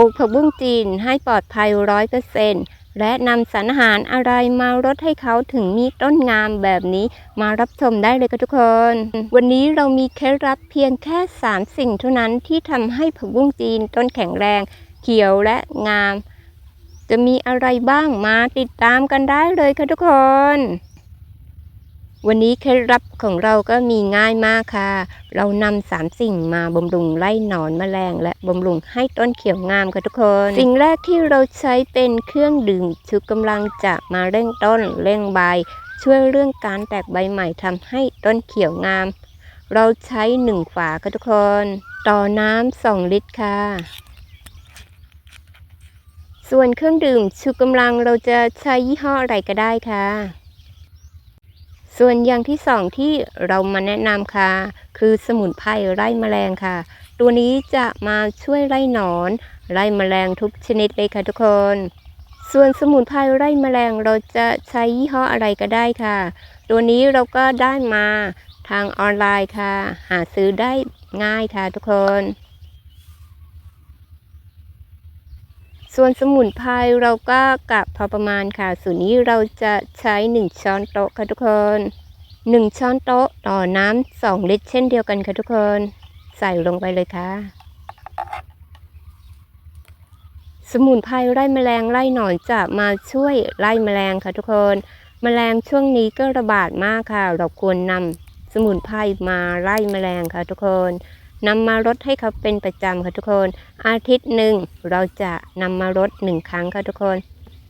ปลูกผักบุ้งจีนให้ปลอดภัยร้อยเปอร์เซ็นต์และนำสารอาหารอะไรมารดให้เขาถึงมีต้นงามแบบนี้มารับชมได้เลยค่ะทุกคน วันนี้เรามีเคล็ดลับเพียงแค่ 3 สิ่งเท่านั้นที่ทำให้ผักบุ้งจีนต้นแข็งแรง เขียวและงาม จะมีอะไรบ้างมาติดตามกันได้เลยค่ะทุกคน วันนี้เคล็ดลับของเราก็มีง่ายมากค่ะ เรานำสามสิ่งมาบำรุงไล่หนอนแมลง และบำรุงให้ต้นเขียวงามค่ะทุกคน สิ่งแรกที่เราใช้เป็นเครื่องดื่มชูกำลังจะมาเร่งต้นเร่งใบ ช่วยเรื่องการแตกใบใหม่ทำให้ต้นเขียวงาม เราใช้หนึ่งฝาค่ะทุกคน ต่อน้ำสองลิตรค่ะ ส่วนเครื่องดื่มชูกำลังเราจะใช้ยี่ห้ออะไรก็ได้ค่ะ ส่วนอย่างที่สองที่เรามาแนะนำค่ะ คือสมุนไพรไล่แมลงค่ะ ตัวนี้จะมาช่วยไล่หนอนไล่แมลงทุกชนิดเลยค่ะทุกคน ส่วนสมุนไพรไล่แมลงเราจะใช้ยี่ห้ออะไรก็ได้ค่ะ ตัวนี้เราก็ได้มาทางออนไลน์ค่ะ หาซื้อได้ง่ายค่ะทุกคน ส่วนสมุนไพรเราก็กะพอประมาณค่ะ ส่วนนี้เราจะใช้ 1 ช้อนโต๊ะค่ะทุกคน 1 ช้อนโต๊ะต่อน้ำ2ลิตรเช่นเดียวกันค่ะทุกคน ใส่ลงไปเลยค่ะ สมุนไพรไล่แมลงไล่หนอนจะมาช่วยไล่แมลงค่ะทุกคน แมลงช่วงนี้ก็ระบาดมากค่ะ เราควรนำสมุนไพรมาไล่แมลงค่ะทุกคน นำมารดให้เขาเป็นประจำค่ะทุกคน อาทิตย์หนึ่งเราจะนำมารดหนึ่งครั้งค่ะทุกคน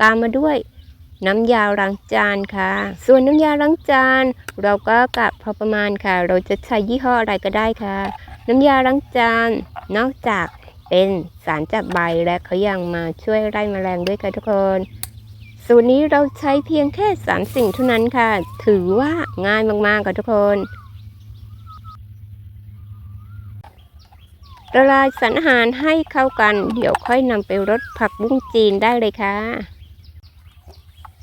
ตามมาด้วยน้ำยาล้างจานค่ะ ส่วนน้ำยาล้างจาน เราก็กะพอประมาณค่ะ เราจะใช้ยี่ห้ออะไรก็ได้ค่ะ น้ำยาล้างจานนอกจากเป็นสารจับใบและเขายังมาช่วยไล่แมลงด้วยค่ะทุกคน สูตรนี้เราใช้เพียงแค่ 3 สิ่งเท่านั้นค่ะ ถือว่าง่ายมากๆค่ะทุกคน ละลายสารอาหารให้เข้ากัน เดี๋ยวค่อยนำไปรดผักบุ้งจีนได้เลยค่ะ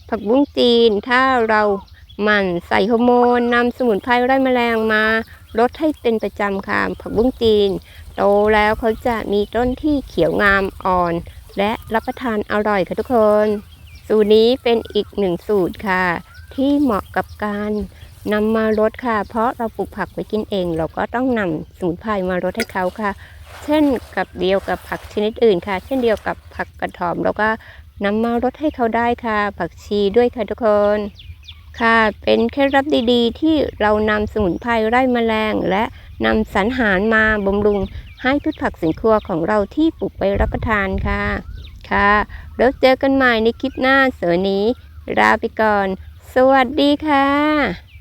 ผักบุ้งจีนถ้าเราหมั่นใส่ฮอร์โมนนำสมุนไพรไล่แมลงมารดให้เป็นประจำค่ะผักบุ้งจีน โตแล้วเขาจะมีต้นที่เขียวงามอ่อน และรับประทานอร่อยค่ะทุกคน สูตรนี้เป็นอีกหนึ่งสูตรค่ะ ที่เหมาะกับการ นำมารดค่ะ เพราะเราปลูกผักไว้กินเอง เราก็ต้องนำสมุนไพรมารดให้เขาค่ะ เช่นกับเดียวกับผักชนิดอื่นค่ะ เช่นเดียวกับผักกระถอมเราก็นำมารดให้เขาได้ค่ะ ผักชีด้วยค่ะทุกคนค่ะ เป็นเคล็ดลับดีๆ ที่เรานำสมุนไพรไล่แมลง และนำสารอาหารมาบำรุงให้พืชผักสวนครัวของเราที่ปลูกไปรับประทานค่ะ ค่ะแล้วเจอกันใหม่ในคลิปหน้าเสือนี้ลาไปก่อน สวัสดีค่ะ